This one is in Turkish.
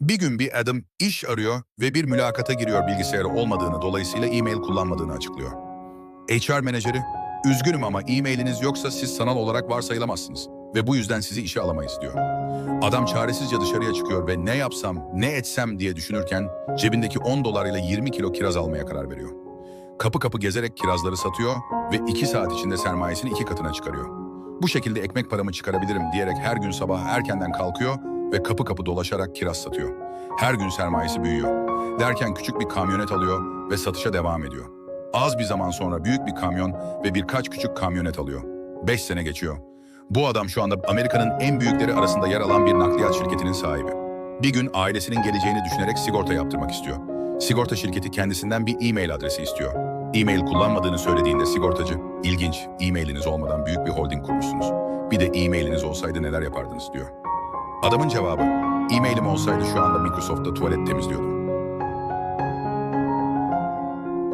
Bir gün bir Adam iş arıyor ve bir mülakata giriyor bilgisayarı olmadığını dolayısıyla e-mail kullanmadığını açıklıyor. HR menajeri, üzgünüm ama e-mailiniz yoksa siz sanal olarak varsayılamazsınız ve bu yüzden sizi işe alamayız diyor. Adam çaresizce dışarıya çıkıyor ve ne yapsam, ne etsem diye düşünürken cebindeki 10 dolarıyla 20 kilo kiraz almaya karar veriyor. Kapı kapı gezerek kirazları satıyor ve 2 saat içinde sermayesini iki katına çıkarıyor. Bu şekilde ekmek paramı çıkarabilirim diyerek her gün sabah erkenden kalkıyor ve kapı kapı dolaşarak kiraz satıyor. Her gün sermayesi büyüyor. Derken küçük bir kamyonet alıyor ve satışa devam ediyor. Az bir zaman sonra büyük bir kamyon ve birkaç küçük kamyonet alıyor. 5 sene geçiyor. Bu adam şu anda Amerika'nın en büyükleri arasında yer alan bir nakliyat şirketinin sahibi. Bir gün ailesinin geleceğini düşünerek sigorta yaptırmak istiyor. Sigorta şirketi kendisinden bir e-mail adresi istiyor. E-mail kullanmadığını söylediğinde sigortacı, ilginç, e-mailiniz olmadan büyük bir holding kurmuşsunuz. Bir de e-mailiniz olsaydı neler yapardınız diyor. Adamın cevabı, e-mailim olsaydı şu anda Microsoft'ta tuvalet temizliyordum.